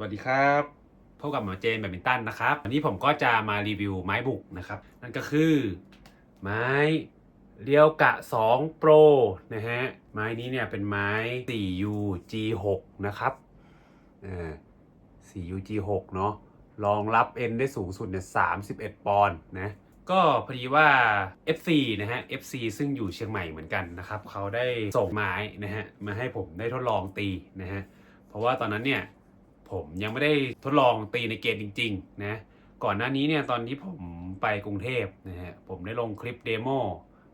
สวัสดีครับพบกับหมอเจนแบดมินตันนะครับ วันนี้ผมก็จะมารีวิวไม้บุกนะครับ นั่นก็คือ ไม้เรียวกะ 2 Pro นะฮะ ไม้นี้เนี่ยเป็นไม้ 4U G6 นะครับอ่า 4U G6 เนาะรองรับ N ได้สูงสุดเนี่ย31 ปอนด์นะก็พอดีว่า FC นะฮะ FC ซึ่งอยู่เชียงใหม่เหมือนกันนะครับ เขาได้ส่งไม้นะฮะ มาให้ผมได้ทดลองตีนะฮะ เพราะว่าตอนนั้นเนี่ย ผมยังไม่ได้ทดลองตีในเกมจริงๆนะก่อนหน้านี้เนี่ยตอนที่ผมไปกรุงเทพนะฮะผมได้ลงคลิปเดโม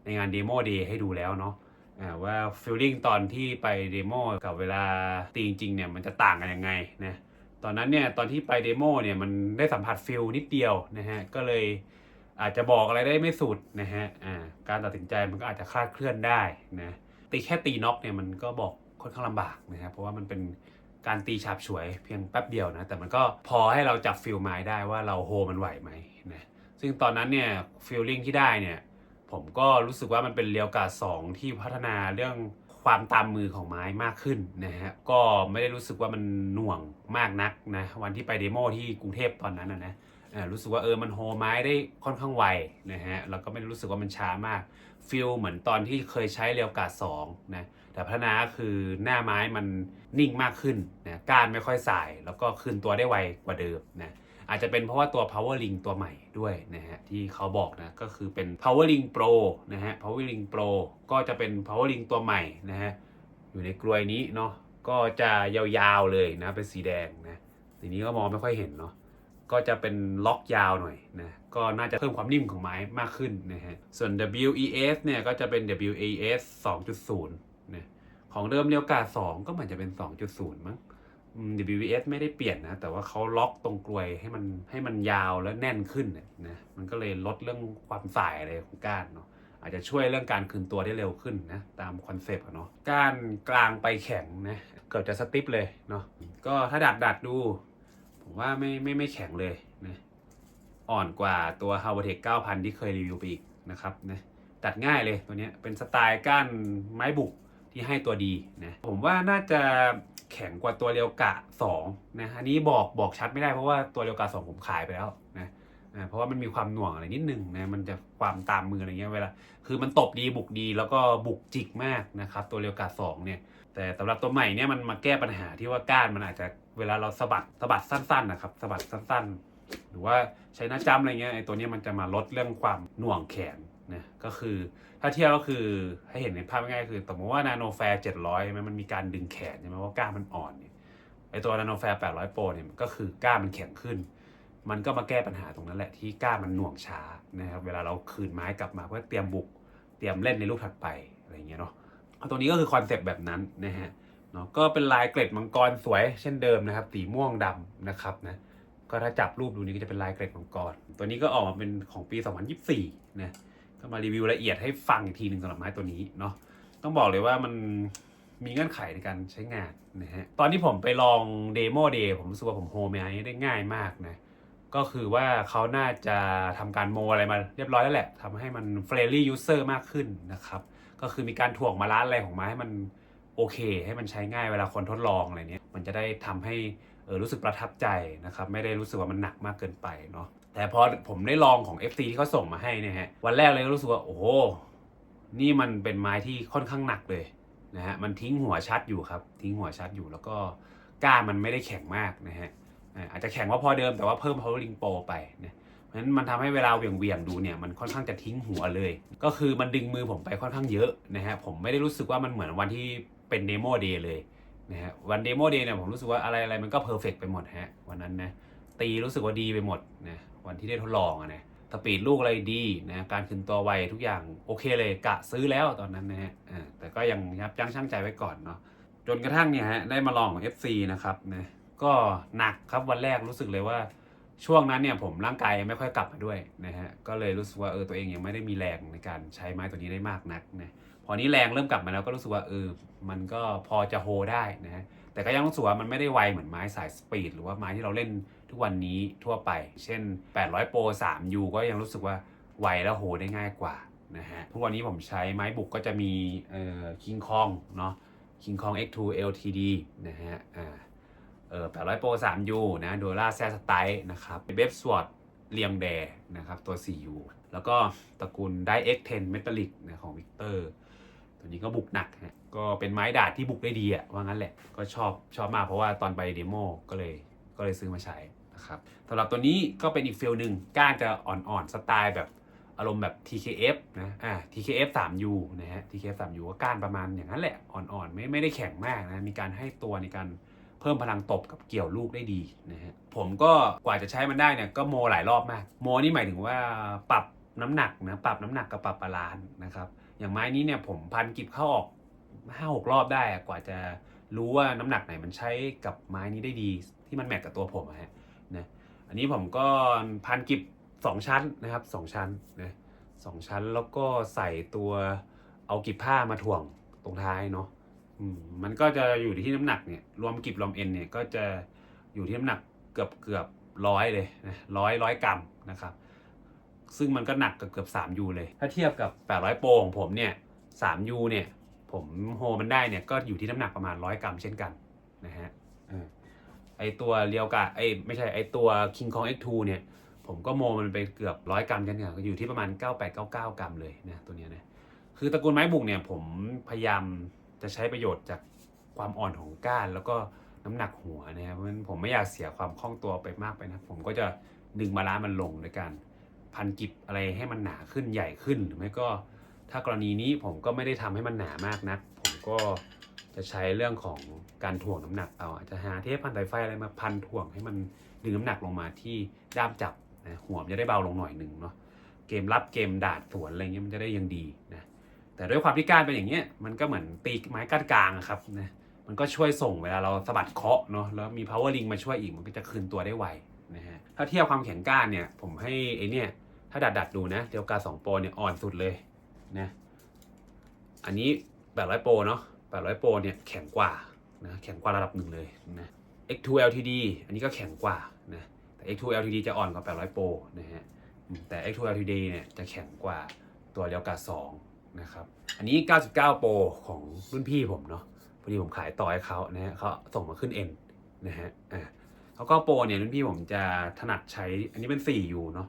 ในงานเดโมเดย์ให้ดูแล้วเนาะอ่าว่าฟีลลิ่งตอนที่ไปเดโมกับเวลาตีจริงเนี่ยมันจะต่างกันยังไงนะตอนนั้นเนี่ยตอนที่ไปเดโมเนี่ยมันได้สัมผัสฟิลนิดเดียวนะฮะก็เลยอาจจะบอกอะไรได้ไม่สุดนะฮะการตัดสินใจมันก็อาจจะคลาดเคลื่อนได้นะตีแค่ตีน็อกเนี่ยมันก็บอกค่อนข้างลำบากนะครับเพราะว่ามันเป็น การตีฉาบฉวยเพียงแป๊บเดียวนะ แต่มันก็พอให้เราจับฟิลไม้ได้ว่าเราโฮมันไหวไหมนะซึ่งตอนนั้นเนี่ยฟิลลิ่งที่ได้เนี่ยผมก็รู้สึกว่ามันเป็นเรียวกาสองที่พัฒนาเรื่องความตามมือของไม้มากขึ้นนะฮะก็ไม่ได้รู้สึกว่ามันหน่วงมากนักนะวันที่ไปเดโมที่กรุงเทพตอนนั้นนะนะรู้สึกว่าเออมันโฮไม้ได้ค่อนข้างไวนะฮะแล้วก็ไม่ได้รู้สึกว่ามันช้ามากฟิลเหมือนตอนที่เคยใช้เรียวกาสองนะ แต่พัฒนาคือหน้าไม้มันนิ่งมากขึ้นนะก้านไม่ค่อยสาย แล้วก็คืนตัวได้ไวกว่าเดิมนะอาจจะเป็นเพราะว่าตัว power ring ตัวใหม่ด้วยนะฮะที่เขาบอกนะก็คือเป็น power ring pro นะฮะ power ring pro ก็จะเป็น power ring ตัวใหม่นะฮะอยู่ในกลวยนี้เนาะก็จะยาวๆเลยนะเป็นสีแดงนะทีนี้ก็มองไม่ค่อยเห็นเนาะก็จะเป็นล็อกยาวหน่อยนะก็น่าจะเพิ่มความนิ่มของไม้มากขึ้นนะฮะส่วน WES เนี่ยก็จะเป็น WES 2.0นะ ของเดิมเรียวกาสองก็เหมือนจะเป็น 2.0 มั้งอืม WVS ไม่ได้เปลี่ยนนะ แต่ว่าเขาล็อกตรงกลวยให้มันให้มันยาวและแน่นขึ้นนะ มันก็เลยลดเรื่องความสายอะไรของก้านเนาะ อาจจะช่วยเรื่องการคืนตัวได้เร็วขึ้นนะ ตามคอนเซปต์อะเนาะ ก้านกลางไปแข็งนะ เกือบจะสติปเลยเนาะ ก็ถ้าดัดดัดดู ผมว่าไม่ไม่ไม่แข็งเลยนะ อ่อนกว่าตัว h a r v a r t e 9,000 ที่เคยรีวิวไปอีกนะครับนะ ตัดง่ายเลยตัวนี้เป็นสไตล์ก้านไม้บุก ที่ให้ตัวดีนะผมว่าน่าจะแข็งกว่าตัวเรียวกะ2นะอันนี้บอกบอกชัดไม่ได้เพราะว่าตัวเรียวกะ 2 ผมขายไปแล้วนะเพราะว่ามันมีความหน่วงอะไรนิดนึงนะมันจะความตามมืออะไรเงี้ยเวลาคือมันตบดีบุกดีแล้วก็บุกจิกมากนะครับตัวเรียวกะ2เนี่ย แต่สำหรับตัวใหม่เนี่ยมันมาแก้ปัญหาที่ว่าก้านมันอาจจะเวลาเราสะบัดสะบัดสั้นๆนะครับสะบัดสั้นๆ หรือว่าใช้หน้าจ้ำอะไรเงี้ยไอ้ตัวเนี้ยมันจะมาลดเรื่องความหน่วงแขน นะก็คือถ้าเทียบก็คือให้เห็นในภาพง่ายๆคือสมมติว่านาโนแฟร์700ใช่ไหมมันมีการดึงแขนใช่ไหมว่าก้านมันอ่อนเนี่ยไอตัวนาโนแฟร์800โปรเนี่ยก็คือก้านมันแข็งขึ้น มันก็มาแก้ปัญหาตรงนั้นแหละที่ก้านมันหน่วงช้านะครับเวลาเราคืนไม้กลับมาเพื่อเตรียมบุกเตรียมเล่นในลูกถัดไปอะไรเงี้ยเนาะตัวนี้ก็คือคอนเซปต์แบบนั้นนะฮะเนาะก็เป็นลายเกล็ดมังกรสวยเช่นเดิมนะครับสีม่วงดำนะครับนะก็ถ้าจับรูปดูนี่ก็จะเป็นลายเกล็ดมังกรตัวนี้ก็ออกมาเป็นของปี 2024นะ ก็มารีวิวละเอียดให้ฟังอีกทีหนึ่งสำหรับไม้ตัวนี้เนาะต้องบอกเลยว่ามันมีเงื่อนไขในการใช้งานนะฮะตอนที่ผมไปลองเดโมเดย์ผมรู้สึกว่าผมโฮมไม้ได้ง่ายมากนะก็คือว่าเขาน่าจะทำการโมอะไรมาเรียบร้อยแล้วแหละทำให้มันเฟรนลี่ยูเซอร์มากขึ้นนะครับ ก็คือมีการถ่วงมาล้านอะไรของไม้ให้มันโอเค ให้มันใช้ง่ายเวลาคนทดลองอะไรเนี้ยมันจะได้ทำให้เออรู้สึกประทับใจนะครับ ไม่ได้รู้สึกว่ามันหนักมากเกินไปเนาะ แต่พอผมได้ลองของ FC ที่เขาส่งมาให้เนี่ยฮะวันแรกเลยก็รู้สึกว่าโอ้โหนี่มันเป็นไม้ที่ค่อนข้างหนักเลยนะฮะมันทิ้งหัวชัดอยู่ครับ ทิ้งหัวชัดอยู่แล้วก็ก้านมันไม่ได้แข็งมากนะฮะอาจจะแข็งว่าพอเดิมแต่ว่าเพิ่ม power ring pro ไปนะเพราะฉะนั้นมันทำให้เวลาเหวี่ยงเวียงๆดูเนี่ยมันค่อนข้างจะทิ้งหัวเลย ก็คือมันดึงมือผมไปค่อนข้างเยอะนะฮะผมไม่ได้รู้สึกว่ามันเหมือนวันที่เป็นเดโมเดย์เลยนะฮะวันเดโมเดย์เนี่ยผมรู้สึกว่าอะไรอะไรมันก็เพอร์เฟกไปหมดฮะวันนั้นนะ ตีรู้สึกว่าดีไปหมดนะวันที่ได้ทดลองอะนะสปีดลูกอะไรดีนะการคืนตัวไวทุกอย่างโอเคเลยกะซื้อแล้วตอนนั้นนะฮะแต่ก็ยังยับยั้งชั่งใจไว้ก่อนเนาะจนกระทั่งเนี่ยฮะได้มาลองของ FC นะครับนะก็หนักครับวันแรกรู้สึกเลยว่าช่วงนั้นเนี่ยผมร่างกายยังไม่ค่อยกลับมาด้วยนะฮะก็เลยรู้สึกว่าเออตัวเองยังไม่ได้มีแรงในการใช้ไม้ตัวนี้ได้มากนักนะพอนี้แรงเริ่มกลับมาแล้วก็รู้สึกว่าเออมันก็พอจะโฮได้นะฮะแต่ก็ยังรู้สึกว่ามันไม่ได้ไวเหมือนไม้สายสปีดหรือว่าไม้ที่เราเล่น ทุกวันนี้ทั่วไป เช่น 800โปร 3U ก็ยังรู้สึกว่าไวและโหได้ง่ายกว่านะฮะทุกวันนี้ผมใช้ไม้บุกก็จะมีเอ่อ King Kong เนาะ King Kong X2 LTD นะฮะอ่าเอออ800 Pro 3U นะโดล่าแซสไตล์นะครับเบฟสวอตเลียงแดนะครับตัว 4U แล้วก็ตระกูลได X10 Metallic นะของวิกเตอร์ตัวนี้ก็บุกหนักฮะก็เป็นไม้ดาดที่บุกได้ดีอะว่างั้นแหละ ก็ชอบชอบมากเพราะว่าตอนไปเดโมก็เลยก็เลยซื้อมาใช้ นะครับสำหรับตัวนี้ก็เป็นอีกฟิลหนึ่งก้านจะอ่อนๆ สไตล์แบบอารมณ์แบบ TKF นะอ่า TKF 3U นะฮะ TKF 3U ก็ก้านประมาณอย่างนั้นแหละอ่อนๆ ไม่ไม่ได้แข็งมากนะ มีการให้ตัวในการเพิ่มพลังตบกับเกี่ยวลูกได้ดีนะฮะผมก็กว่าจะใช้มันได้เนี่ยก็โมหลายรอบมาก โมนี่หมายถึงว่าปรับน้ำหนักนะปรับน้ำหนักกับปรับบาลานซ์นะครับ อย่างไม้นี้เนี่ยผมพันกิบเข้าออกห้าหกรอบได้อะกว่าจะรู้ว่าน้ำหนักไหนมันใช้กับไม้นี้ได้ดี ที่มันแมทกับตัวผมอะฮะันนี้ผมก็พันกิบสองชั้นนะครับสองชั้นนะสองชั้นแล้วก็ใส่ตัวเอากิบผ้ามาถ่วงตรงท้ายเนาะมันก็จะอยู่ที่น้ำหนักเนี่ยรวมกิบรวมเอ็นเนี่ยก็จะอยู่ที่น้ำหนักเกือบเกือบร้อยเลยนะร้อยร้อยกรัมนะครับ ซึ่งมันก็หนักเกือบเกือบ3 U เลย ถ้าเทียบกับ800โปรของผมเนี่ย3 U เนี่ยผมโฮมันได้เนี่ยก็อยู่ที่น้ำหนักประมาณ100กรัมเช่นกันนะฮะ ไอตัวเรียวกะไอไม่ใช่ไอตัว King Kong X2 เนี่ย ผมก็โมมันไปเกือบร้อยกรัมเช่นกันก็อยู่ที่ประมาณ 9899 กรัมเลยนะตัวเนี้ยนะคือตระกูลไม้บุกเนี่ยผมพยายามจะใช้ประโยชน์จากความอ่อนของก้านแล้วก็น้ำหนักหัวนะครับเพราะฉะนั้นผมไม่อยากเสียความคล่องตัวไปมากไปนะผมก็จะดึงบาลานซ์มันลงด้วยการพันกิบอะไรให้มันหนาขึ้นใหญ่ขึ้นหรือไม่ก็ถ้ากรณีนี้ผมก็ไม่ได้ทำให้มันหนามากนัก ผมก็จะใช้เรื่องของ การถ่วงน้ำหนักเอาอาจจะหาเทปพันสายไฟอะไรมาพันถ่วงให้มันดึงน้ำหนักลงมาที่ด้ามจับนะหัวมันจะได้เบาลงหน่อยหนึ่งเนาะเกมรับเกมดาดสวนอะไรเงี้ยมันจะได้ยังดีนะแต่ด้วยความที่ก้านเป็นอย่างเงี้ยมันก็เหมือนตีไม้ก้านกลางครับนะมันก็ช่วยส่งเวลาเราสะบัดเคาะเนาะแล้วมี power ring มาช่วยอีกมันก็จะคืนตัวได้ไวนะฮะถ้าเทียบความแข็งก้านเนี่ยผมให้ไอเนี่ยถ้าดัดดัดดูนะเดียวกา2โปรเนี่ยอ่อนสุดเลยนะอันนี้800โปรเนาะ800โปรเนี่ยแข็งกว่า นะแข็งกว่าระดับหนึ่งเลยนะ X2 LTD อันนี้ก็แข็งกว่านะแต่ X2 LTD จะอ่อนกว่า 800 โปรนะฮะแต่ X2 LTD เนี่ยจะแข็งกว่าตัวเดียวกา2นะครับอันนี้ 99 โปรของรุ่นพี่ผมเนาะพอดีผมขายต่อให้เขานะฮะเขาส่งมาขึ้น N นะฮะอ่าแล้วก็โปรเนี่ยรุ่นพี่ผมจะถนัดใช้อันนี้เป็น 4U เนาะ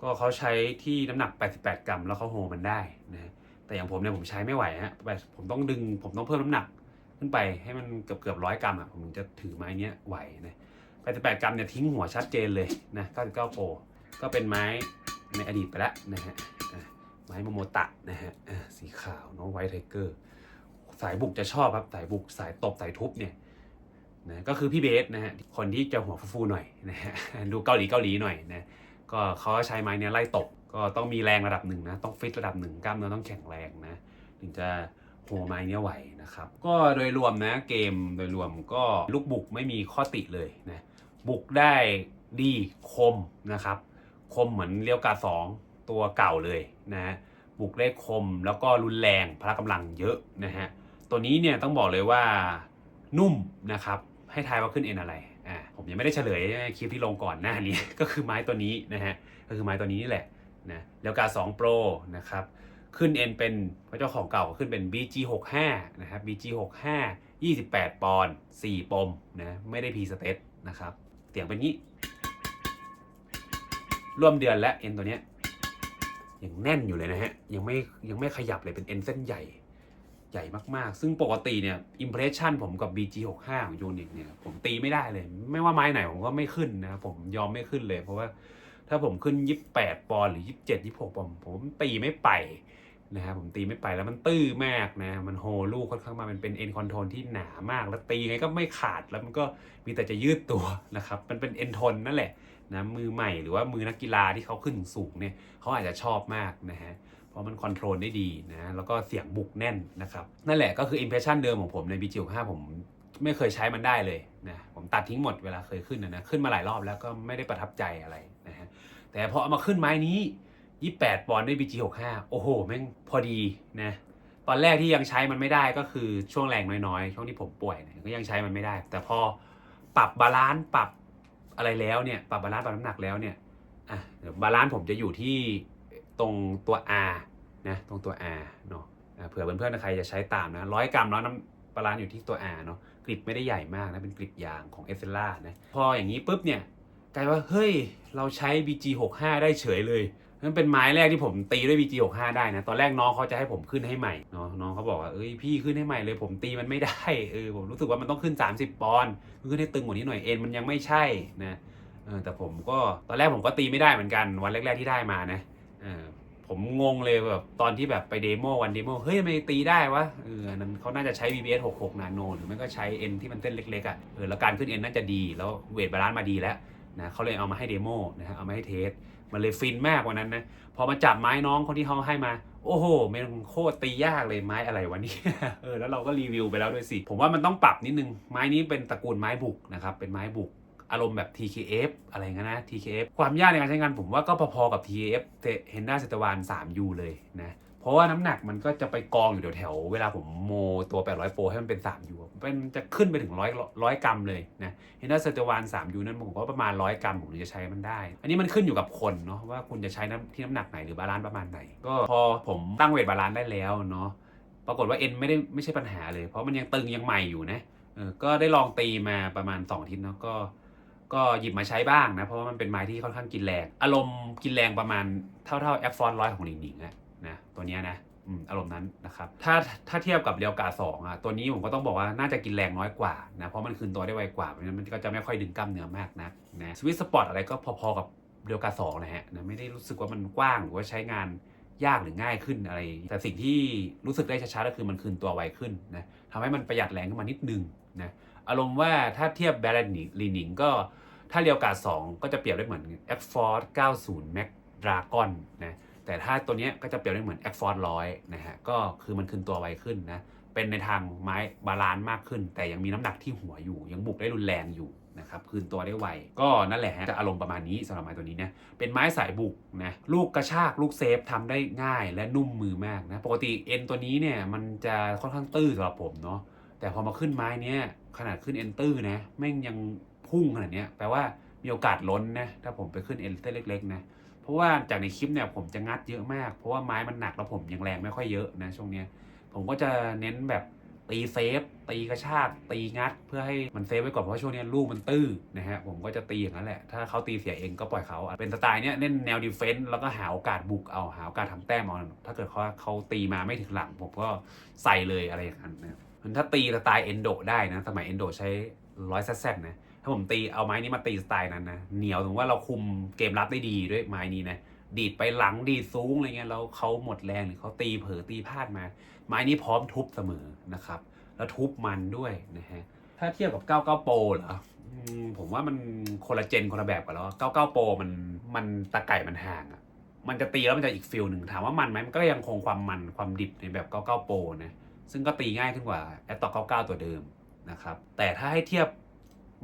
ก็เขาใช้ที่น้ำหนัก 88 กรัม แล้วเขาโฮมันได้นะแต่อย่างผมเนี่ยผมใช้ไม่ไหวฮะผมต้องดึงผมต้องเพิ่มน้ำหนัก ขึ้นไปให้มันเกือบเกือบร้อยกรัมอะผมถึงจะถือไม้เนี้ยไหวนะ88กรัมเนี่ยทิ้งหัวชัดเจนเลยนะ99โปรก็เป็นไม้ในอดีตไปแล้วนะฮะไม้โมโมตะนะฮะอะสีขาวน้องไวท์ไทเกอร์สายบุกจะชอบครับสายบุกสายตบสายทุบเนี่ยนะก็คือพี่เบสนะฮะคนที่จะหัวฟูๆหน่อยนะฮะดูเกาหลีเกาหลีหน่อยนะก็เขาใช้ไม้เนี้ยไล่ตบก็ต้องมีแรงระดับหนึ่งนะต้องฟิตระดับหนึ่งกล้ามเนื้อต้องแข็งแรงนะถึงจะ โหไม้เนี้ยไหวนะครับ ก็โดยรวมนะเกมโดยรวมก็ลูกบุกไม่มีข้อติเลยนะบุกได้ดีคมนะครับ คมเหมือนเลี้ยวกาสองตัวเก่าเลยนะฮะบุกได้คมแล้วก็รุนแรงพละกำลังเยอะนะฮะตัวนี้เนี่ยต้องบอกเลยว่านุ่มนะครับให้ทายว่าขึ้นเอ็นอะไรอ่าผมยังไม่ได้เฉลยคลิปที่ลงก่อนหน้านี้ ก็คือไม้ตัวนี้นะฮะก็คือไม้ตัวนี้นี่แหละนะแล้วกา2 Pro นะครับ ขึ้น N เป็นพระเจ้าของเก่าขึ้นเป็น BG65 นะครับ BG65 28 ปอนด์4ปมนะไม่ได้ P state นะครับ เสียงเป็นงี้ ร่วมเดือนแล้ว N ตัวเนี้ยยังแน่นอยู่เลยนะฮะ ยังไม่ยังไม่ขยับเลยเป็น N เส้นใหญ่ใหญ่มากๆ ซึ่งปกติเนี่ยอิมเพรสชันผมกับ BG65 ของยูนิคเนี่ย ผมตีไม่ได้เลย ไม่ว่าไม้ไหนผมก็ไม่ขึ้นนะครับผมยอมไม่ขึ้นเลยเพราะว่า ถ้าผมขึ้น 28 ปอนด์หรือ 27 26 ปอนด์ผมตีไม่ไปนะครับผมตีไม่ไปแล้วมันตื้อมากนะ มันโฮลูกค่อนข้างมามันเป็นเอ็นคอนโทรลที่หนามาก แล้วตีไงก็ไม่ขาดแล้วมันก็มีแต่จะยืดตัวนะครับ มันเป็นเอ็นทนนั่นแหละนะมือใหม่หรือว่ามือนักกีฬาที่เขาขึ้นสูงเนี่ยเขาอาจจะชอบมากนะฮะเพราะมันคอนโทรลได้ดีนะแล้วก็เสียงบุกแน่นนะครับ นั่นแหละก็คืออิมเพรสชันเดิมของผมใน b g 5ผมไม่เคยใช้มันได้เลยนะผมตัดทิ้งหมดเวลาเคยขึ้นนะนะขึ้นมาหลายรอบแล้วก็ไม่ได้ประทับใจอะไร แต่พอเอามาขึ้นไม้นี้ 28 ปอนด์ด้วย BG 65 โอ้โห แม่งพอดีนะ ตอนแรกที่ยังใช้มันไม่ได้ก็คือช่วงแรงน้อยๆ ช่วงที่ผมป่วยเนี่ยก็ยังใช้มันไม่ได้ แต่พอปรับบาลานซ์ปรับอะไรแล้วเนี่ย ปรับบาลานซ์ปรับน้ำหนักแล้วเนี่ยอะบาลานซ์ผมจะอยู่ที่ตรงตัว R นะ ตรงตัว R เนาะเผื่อเพื่อนๆใครจะใช้ตามนะร้อยกรัมแล้วน้ำบาลานซ์อยู่ที่ตัว R เนาะกริดไม่ได้ใหญ่มากนะ เป็นกริดยางของเอสเซล่านะ พออย่างนี้ปุ๊บเนี่ย กลายว่าเฮ้ยเราใช้ BG65 ได้เฉยเลยนั่นเป็นไม้แรกที่ผมตีด้วย BG65 ได้นะ ตอนแรกน้องเขาจะให้ผมขึ้นให้ใหม่เนาะน้องเขาบอกว่าเอ้ยพี่ขึ้นให้ใหม่เลย ผมตีมันไม่ได้เออผมรู้สึกว่ามันต้องขึ้น 30 ปอนด์ขึ้นให้ตึงกว่านี้หน่อยเอ็นมันยังไม่ใช่นะเออแต่ผมก็ตอนแรกผมก็ตีไม่ได้เหมือนกันวันแรก ๆที่ได้มานะเออผมงงเลยแบบตอนที่แบบไปเดโมวันเดโมเฮ้ยทำไมตีได้วะเออนั้นเขาน่าจะใช้ BBS 66 Nano หรือไม่ก็ใช้ N ที่มันเส้นเล็กๆอะเออแล้วการขึ้น N น่าจะดีแล้วเวทบาลานซ์มาดีแล้ว นะเขาเลยเอามาให้เดโมนะฮะเอามาให้เทสมันเลยฟินมากกว่านั้นนะพอมาจับไม้น้องคนที่เขาให้มา โอ้โหมันโคตรตียากเลยไม้อะไรวะนี่เออแล้วเราก็รีวิวไปแล้วด้วยสิ ผมว่ามันต้องปรับนิดนึง ไม้นี้เป็นตระกูลไม้บุกนะครับเป็นไม้บุกอารมณ์แบบ TKF อะไรเงี้ยนะ TKF ความยากในการใช้งานผมว่าก็พอๆกับ TKF เฮนด้าเซตวาน 3U เลยนะ เพราะว่าน้ำหนักมันก็จะไปกองอยู่แถวๆเวลาผมโมตัว 800 โปรให้มันเป็น 3U อะเป็นจะขึ้นไปถึง 100 100 กรัมเลยนะเฮนด้าเซตวาน 3U นั้นผมว่าประมาณ 100 กรัมผมถึงจะใช้มันได้ อันนี้มันขึ้นอยู่กับคนเนาะว่าคุณจะใช้น้ำที่น้ำหนักไหนหรือบาลานซ์ประมาณไหน ก็พอผมตั้งเวทบาลานซ์ได้แล้วเนาะปรากฏว่าเอ็นไม่ได้ไม่ใช่ปัญหาเลย เพราะมันยังตึงยังใหม่อยู่นะเออก็ได้ลองตีมาประมาณ2อาทิตย์เนาะก็ก็หยิบมาใช้บ้างนะ เพราะว่ามันเป็นไม้ที่ค่อนข้างกินแรง อารมณ์กินแรงประมาณเท่าเท่าแอฟฟอนร้อยของหลิงหลิงอะ นะตัวนี้นะอารมณ์นั้นนะครับถ้าถ้าเทียบกับเรียวกาสองอะตัวนี้ผมก็ต้องบอกว่าน่าจะกินแรงน้อยกว่านะเพราะมันคืนตัวได้ไวกว่าเพราะฉะนั้นมันก็จะไม่ค่อยดึงกล้ามเนื้อมากนะนะสวิตสปอร์ตอะไรก็พอๆกับเรียวกาสองนะฮะนะไม่ได้รู้สึกว่ามันกว้างหรือว่าใช้งานยากหรือง่ายขึ้นอะไร แต่สิ่งที่รู้สึกได้ชัดๆก็คือมันคืนตัวไวขึ้นนะทำให้มันประหยัดแรงขึ้นมานิดนึงนะอารมณ์ว่าถ้าเทียบแบรนด์ลีนิงก็ถ้าเรียวกาส2ก็จะเปรียบได้เหมือน X Force 90 Max Dragon นะ แต่ถ้าตัวนี้ก็จะเปรียบได้เหมือน X Force 100นะฮะก็คือมันคืนตัวไวขึ้นนะเป็นในทางไม้บาลานซ์มากขึ้น แต่ยังมีน้ำหนักที่หัวอยู่ ยังบุกได้รุนแรงอยู่นะครับคืนตัวได้ไวก็นั่นแหละฮะจะอารมณ์ประมาณนี้สำหรับไม้ตัวนี้นะเป็นไม้สายบุกนะลูกกระชากลูกเซฟทำได้ง่ายและนุ่มมือมากนะปกติเอ็นตัวนี้เนี่ยมันจะค่อนข้างตื้อสำหรับผมเนาะแต่พอมาขึ้นไม้เนี้ยขนาดขึ้นเอ็นตื้อนะแม่งยังพุ่งขนาดเนี้ยแปลว่ามีโอกาสล้นนะถ้าผมไปขึ้นเอ็นเส้นเล็กๆนะ ราะว่าจากในคลิปเนี่ยผมจะงัดเยอะมาก เพราะว่าไม้มันหนักแล้วผมยังแรงไม่ค่อยเยอะนะช่วงเนี้ยผมก็จะเน้นแบบตีเซฟ ตีกระชากตีงัด เพื่อให้มันเซฟไว้ก่อนเพราะช่วงนี้ลูกมันตื้อนะฮะผมก็จะตีอย่างนั้นแหละ ถ้าเขาตีเสียเองก็ปล่อยเขาเป็นสไตล์เนี้ยเล่นแนวดีเฟนต์แล้วก็หาโอกาสบุกเอาหาโอกาสทำแต้มเอาถ้าเกิดเขาเขาตีมาไม่ถึงหลัง ผมก็ใส่เลยอะไรอย่างนั้นนะมันถ้าตีสไตล์เอนโดได้นะ สมัยเอนโดใช้ร้อยแซดนะ ถ้าผมตีเอาไม้นี้มาตีสไตล์นั้นนะเหนียวถึงว่าเราคุมเกมรับได้ดีด้วยไม้นี้นะดีดไปหลังดีดสูงอะไรเงี้ยแล้วเขาหมดแรงหรือเขาตีเผลอตีพลาดมา ไม้นี้พร้อมทุบเสมอนะครับ แล้วทุบมันด้วยนะฮะถ้าเทียบกับ 99 โปรเหรอผมว่ามันคนละเจนคนละแบบกันแล้ว 99 โปรมันมันตะไก่มันห่างอะมันจะตีแล้วมันจะอีกฟิลหนึ่งถามว่ามันไหมมันก็ยังคงความมันความดิบในแบบ 99 โปรนะซึ่งก็ตีง่ายขึ้นกว่าแอตต่อ99 ตัวเดิมนะครับแต่ถ้าให้เทียบ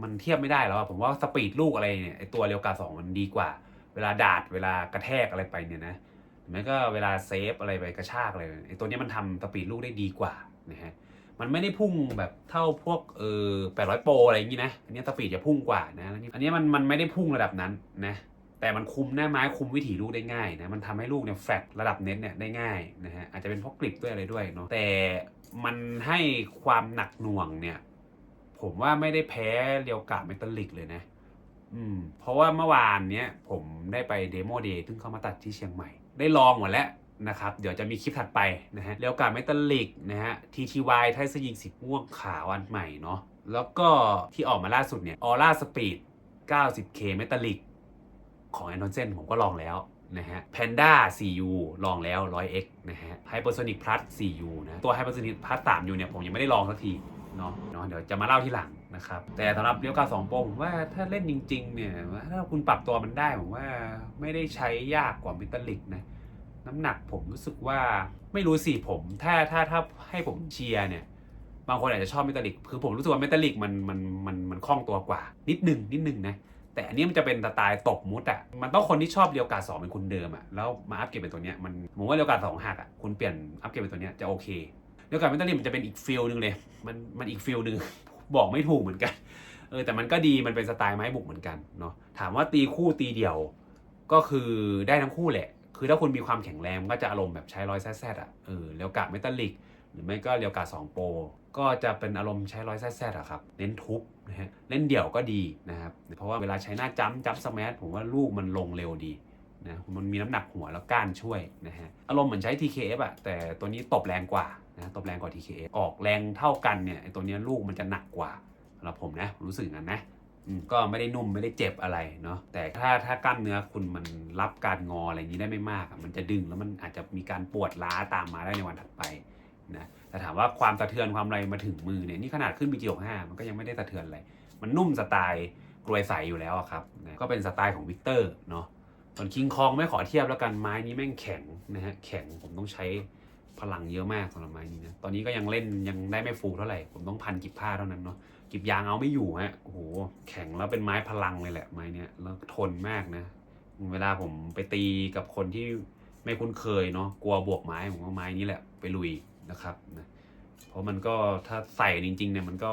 มันเทียบไม่ได้แล้วอะผมว่าสปีดลูกอะไรเนี่ยไอตัวเรียวกาสองมันดีกว่า เวลาดาดเวลากระแทกอะไรไปเนี่ยนะหรือไม่ก็เวลาเซฟอะไรไปกระชากอะไรไอตัวนี้มันทำสปีดลูกได้ดีกว่านะฮะมันไม่ได้พุ่งแบบเท่าพวกเออ800โปรอะไรอย่างงี้นะ อันนี้สปีดจะพุ่งกว่านะอันนี้อันนี้มันมันไม่ได้พุ่งระดับนั้นนะแต่มันคุมหน้าไม้คุมวิถีลูกได้ง่ายนะมันทำให้ลูกเนี่ยแฟลตระดับเน็ตเนี่ยได้ง่ายนะฮะอาจจะเป็นเพราะกริปด้วยอะไรด้วยเนาะแต่มันให้ความหนักหน่วงเนี่ย ผมว่าไม่ได้แพ้เรียวกาเมทัลลิกเลยนะ อืม เพราะว่าเมื่อวานเนี้ยผมได้ไปเดโมเดย์ซึ่งเขามาตัดที่เชียงใหม่ ได้ลองหมดแล้วนะครับ เดี๋ยวจะมีคลิปถัดไปนะฮะเรียวกาเมทัลลิกนะฮะ TTY ไทสยิงสีม่วงขาวอันใหม่เนาะ แล้วก็ที่ออกมาล่าสุดเนี่ยออร่าสปีด 90K เมทัลลิกของแอนทอนเซนผมก็ลองแล้วนะฮะ Panda 4U ลองแล้ว 100X นะฮะ Hypersonic Plus 4U นะ ตัว Hypersonic Plus 3U เนี่ย ผมยังไม่ได้ลองสักที เนาะเนาะเดี๋ยวจะมาเล่าที่หลังนะครับ แต่สำหรับเลี้ยวกาสองโปรผมว่าถ้าเล่นจริง ๆ เนี่ยถ้าคุณปรับตัวมันได้ผมว่าไม่ได้ใช้ยากกว่าเมทัลลิกนะน้ำหนักผมรู้สึกว่าไม่รู้สิผม ถ้าถ้าถ้าให้ผมเชียร์เนี่ยบางคนอาจจะชอบเมทัลลิก คือผมรู้สึกว่าเมทัลลิกมันมันมันมันคล่องตัวกว่า นิดหนึ่งนิดหนึ่งนะ แต่อันนี้มันจะเป็นสไตล์ตบมุดอะมันต้องคนที่ชอบเรียวกาสองเป็นคุณเดิมอะแล้วมาอัปเกรดเป็นตัวเนี้ย มันผมว่าเรียวกาสองหักอะคุณเปลี่ยนอัปเกรดเป็นตัวเนี้ยจะโอเค ยวกันเมทัลลิกมันจะเป็นอีกฟิลหนึ่งเลย มันมันอีกฟิลหนึ่งบอกไม่ถูกเหมือนกัน เออแต่มันก็ดีมันเป็นสไตล์ไม้บุกเหมือนกันเนาะถามว่าตีคู่ตีเดี่ยวก็คือได้ทั้งคู่แหละ คือถ้าคุณมีความแข็งแรงมันก็จะอารมณ์แบบใช้ร้อยแซดอะเออแล้วกับเมทัลลิก หรือไม่ก็เรียวกา2โปรก็จะเป็นอารมณ์ใช้ร้อยแซดอะครับเน้นทุบนะฮะเล่นเดี่ยวก็ดีนะครับเพราะว่าเวลาใช้หน้าจัมจัมสมาร์ทผมว่าลูกมันลงเร็วดีนะมันมีน้ำหนักหัวแล้วก้านช่วยนะฮะอารมณ์เหมือนใช้ TKF อะแต่ตัวนี้ตบแรงกว่า นะตบแรงกว่า TKF ออกแรงเท่ากันเนี่ยไอตัวนี้ลูกมันจะหนักกว่าสำหรับผมนะรู้สึกงนั้นนะก็ไม่ได้นุ่มไม่ได้เจ็บอะไรเนาะแต่ถ้าถ้ากล้ามเนื้อคุณมันรับการงออะไรอย่างนี้ได้ไม่มาก มันจะดึงแล้วมันอาจจะมีการปวดล้าตามมาได้ในวันถัดไปนะแต่ถามว่าความสะเทือนความอะไรมาถึงมือเนี่ยนี่ขนาดขึ้น BG65 มันก็ยังไม่ได้สะเทือนอะไร มันนุ่มสไตล์กรวยใสอยู่แล้วครับนะก็เป็นสไตล์ของวิกเตอร์เนาะส่วนคิงคองไม่ขอเทียบแล้วกันไม้นี้แม่งแข็งนะฮะแข็งผมต้องใช้ พลังเยอะมากสำหรับไม้นี้นะ ตอนนี้ก็ยังเล่นยังได้ไม่ฟูเท่าไหร่ ผมต้องพันกิบผ้าเท่านั้นเนาะ กิบยางเอาไม่อยู่ฮะ โอ้โห แข็งแล้วเป็นไม้พลังเลยแหละไม้เนี้ย แล้วทนมากนะ เวลาผมไปตีกับคนที่ไม่คุ้นเคยเนาะ กลัวบวกไม้ผมว่าไม้นี้แหละไปลุยนะครับนะ เพราะมันก็ถ้าใส่จริงๆเนี่ยมันก็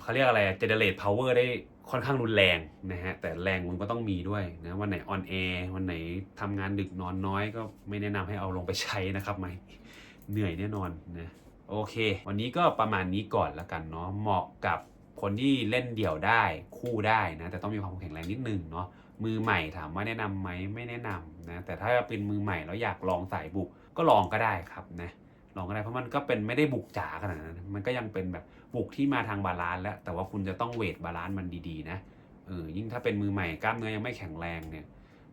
เขาเรียกอะไรเจเนเรตพาวเวอร์ได้ค่อนข้างรุนแรงนะฮะ แต่แรงมันก็ต้องมีด้วยนะวันไหนออนแอร์วันไหนทำงานดึกนอนน้อยก็ไม่แนะนำให้เอาลงไปใช้นะครับไม้ เหนื่อยแน่นอนนะโอเค วันนี้ก็ประมาณนี้ก่อนละกันเนาะเหมาะกับคนที่เล่นเดี่ยวได้คู่ได้นะ แต่ต้องมีความแข็งแรงนิดนึงเนาะมือใหม่ถามว่าแนะนำไหมไม่แนะนำนะแต่ถ้าเป็นมือใหม่แล้วอยากลองสายบุกก็ลองก็ได้ครับนะลองก็ได้เพราะมันก็เป็นไม่ได้บุกจ๋าขนาดนั้นมันก็ยังเป็นแบบบุกที่มาทางบาลานซ์แล้ว แต่ว่าคุณจะต้องเวทบาลานซ์มันดีๆนะเออยิ่งถ้าเป็นมือใหม่กล้ามเนื้อยังไม่แข็งแรงเนี่ย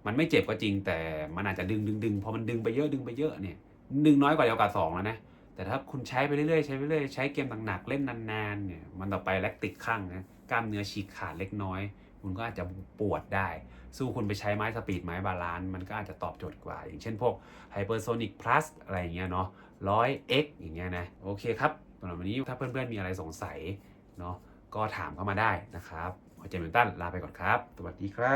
มันไม่เจ็บก็จริงแต่มันอาจจะดึงดึงดึงพอมันดึงไปเยอะดึงไปเยอะเนี่ย ดึงน้อยกว่าเดียวกับสองแล้วนะ แต่ถ้าคุณใช้ไปเรื่อยๆใช้ไปเรื่อยใช้เกมหนักๆเล่นนานๆเนี่ยมันต่อไปแลคติกข้างนะกล้ามเนื้อฉีกขาดเล็กน้อย คุณก็อาจจะปวดได้ สู้คุณไปใช้ไม้สปีดไม้บาลานซ์มันก็อาจจะตอบโจทย์กว่า อย่างเช่นพวก Hypersonic Plus อะไรอย่างเงี้ยเนาะร้อย X อย่างเงี้ยนะโอเคครับสำหรับวันนี้ถ้าเพื่อนๆมีอะไรสงสัยเนาะก็ถามเข้ามาได้นะครับหัวใจเหมือนตั้นลาไปก่อนครับ สวัสดีครับ